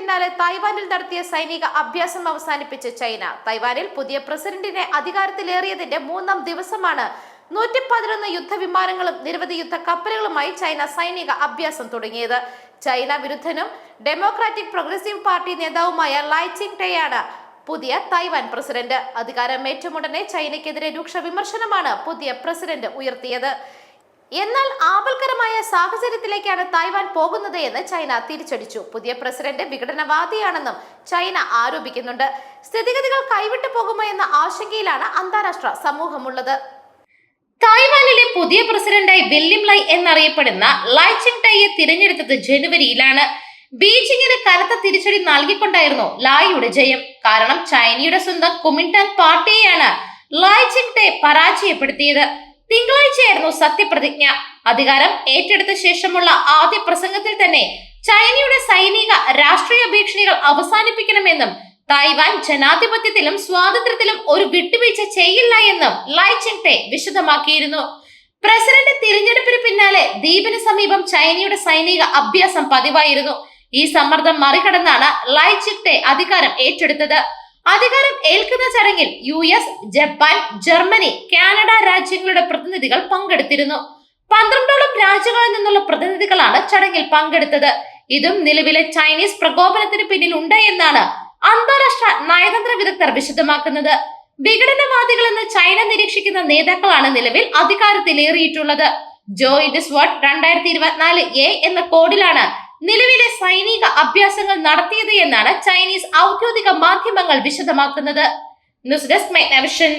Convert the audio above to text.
പിന്നാലെ തായ്വാനിൽ നടത്തിയ സൈനിക അഭ്യാസം അവസാനിപ്പിച്ച് ചൈന. തായ്വാനിൽ പുതിയ പ്രസിഡന്റിനെ അധികാരത്തിലേറിയതിന്റെ മൂന്നാം ദിവസമാണ് നൂറ്റി പതിനൊന്ന് യുദ്ധവിമാനങ്ങളും നിരവധി യുദ്ധ കപ്പലുകളുമായി ചൈന സൈനിക അഭ്യാസം തുടങ്ങിയത്. ചൈന വിരുദ്ധനും ഡെമോക്രാറ്റിക് പ്രോഗ്രസീവ് പാർട്ടി നേതാവുമായ ലൈ ചിങ് ടെയാണ് പുതിയ തായ്വാൻ പ്രസിഡന്റ്. അധികാരമേറ്റുമുടനെ ചൈനയ്ക്കെതിരെ രൂക്ഷ വിമർശനമാണ് പുതിയ പ്രസിഡന്റ് ഉയർത്തിയത്. എന്നാൽ ആപൽക്കരമായ സാഹചര്യത്തിലേക്കാണ് തായ്വാൻ പോകുന്നത് എന്ന് ചൈന തിരിച്ചടിച്ചു. പുതിയ പ്രസിഡന്റ് വിഘടനവാദിയാണെന്നും ചൈന ആരോപിക്കുന്നുണ്ട്. സ്ഥിതിഗതികൾ കൈവിട്ടു പോകുമോ എന്ന ആശങ്കയിലാണ് അന്താരാഷ്ട്ര സമൂഹമുള്ളത്. തായ്വാനിലെ പുതിയ പ്രസിഡന്റായി വില്യം ലൈ എന്നറിയപ്പെടുന്ന ലൈ ചിങ് ടൈയെ തിരഞ്ഞെടുത്തത് ജനുവരിയിലാണ്. ബീജിംഗിന് കനത്ത തിരിച്ചടി നൽകിക്കൊണ്ടായിരുന്നു ലായിയുടെ ജയം. കാരണം ചൈനയുടെ സ്വന്തം കുമിൻടാങ് പാർട്ടിയെയാണ് ലായ് ടൈ ടേ പരാജയപ്പെടുത്തിയത്. തിങ്കളാഴ്ചയായിരുന്നു സത്യപ്രതിജ്ഞ. അധികാരം ഏറ്റെടുത്ത ശേഷമുള്ള ആദ്യ പ്രസംഗത്തിൽ തന്നെ ചൈനയുടെ സൈനിക രാഷ്ട്രീയ ഭീഷണികൾ അവസാനിപ്പിക്കണമെന്നും തായ്വാൻ ജനാധിപത്യത്തിലും സ്വാതന്ത്ര്യത്തിലും ഒരു വിട്ടുവീഴ്ച ചെയ്യില്ല എന്നും ലൈ ചിങ് വിശദമാക്കിയിരുന്നു. പ്രസിഡന്റ് തിരഞ്ഞെടുപ്പിന് പിന്നാലെ ദ്വീപിന് സമീപം ചൈനയുടെ സൈനിക അഭ്യാസം പതിവായിരുന്നു. ഈ സമ്മർദ്ദം മറികടന്നാണ് ലൈ ചിങ് അധികാരം ഏറ്റെടുത്തത്. അധികാരം ഏൽക്കുന്ന ചടങ്ങിൽ U S Japan Germany Canada രാജ്യങ്ങളുടെ പ്രതിനിധികൾ പങ്കെടുത്തിരുന്നു. പന്ത്രണ്ടോളം രാജ്യങ്ങളിൽ നിന്നുള്ള പ്രതിനിധികളാണ് ചടങ്ങിൽ പങ്കെടുത്തത്. ഇതും നിലവിലെ ചൈനീസ് പ്രകോപനത്തിന് പിന്നിൽ ഉണ്ട് എന്നാണ് അന്താരാഷ്ട്ര നയതന്ത്ര വിദഗ്ധർ വിശദമാക്കുന്നത്. വിഘടനവാദികൾ എന്ന് ചൈന നിരീക്ഷിക്കുന്ന നേതാക്കളാണ് നിലവിൽ അധികാരത്തിലേറിയിട്ടുള്ളത്. ജോയിന്റ് സ്വാട്ട് രണ്ടായിരത്തി ഇരുപത്തിനാല് എ എന്ന കോഡിലാണ് നിലവിലെ സൈനിക അഭ്യാസങ്ങൾ നടത്തിയത് എന്നാണ് ചൈനീസ് ഔദ്യോഗിക മാധ്യമങ്ങൾ വിശദമാക്കുന്നത്. News desk മെഗ്നവിഷൻ